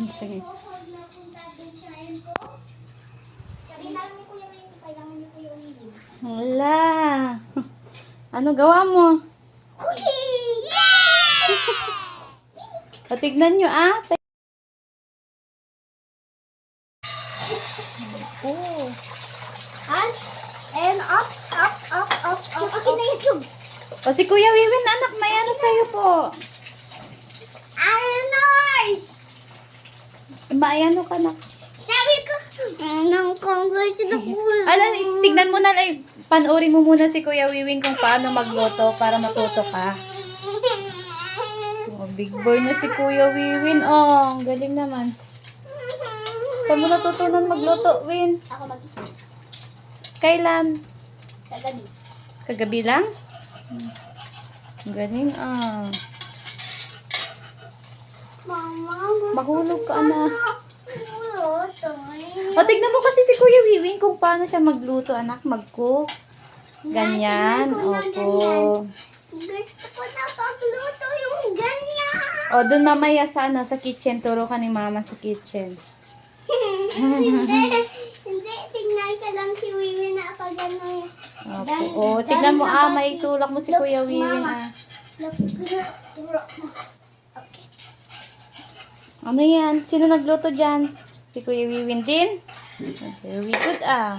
Sige. Wala. Ano gawa mo? Cookie! Yeah! O, tignan nyo ah. Oh. Us and ups, up, up, up, up, up. na YouTube. O, si Kuya Wiwin, anak, may ano sa'yo po. May ano ka na. Sabi ko, anong congress na kuya? Ala, tignan mo na lang. Panoorin mo muna si Kuya Wiwin kung paano magluto para matuto ka. Oh, big boy na si Kuya Wiwin. Oh, ang galing naman. Saan mo natutunan magluto, Win? Ako mag-isa. Kailan? Kagabi. Kagabi lang? Ang galing, ah. Mama, Mahulog ka. Mahulog, O, tignan mo kasi si Kuya Wiwin kung paano siya magluto, anak. Mag-cook. Ganyan. Opo. Gusto ko na pagluto yung ganyan. O, dun mamaya sa, ano, sa kitchen. Turo ka ni mama sa kitchen. hindi, hindi. Tingnan ka lang si Wiwi na pag ano. Opo. O, tignan mo, ah. May tulak mo si Kuya Wiwin, ah. Okay. Ano yan? Sino nagluto dyan? Si Kuya Wiwin din? Very good, ah.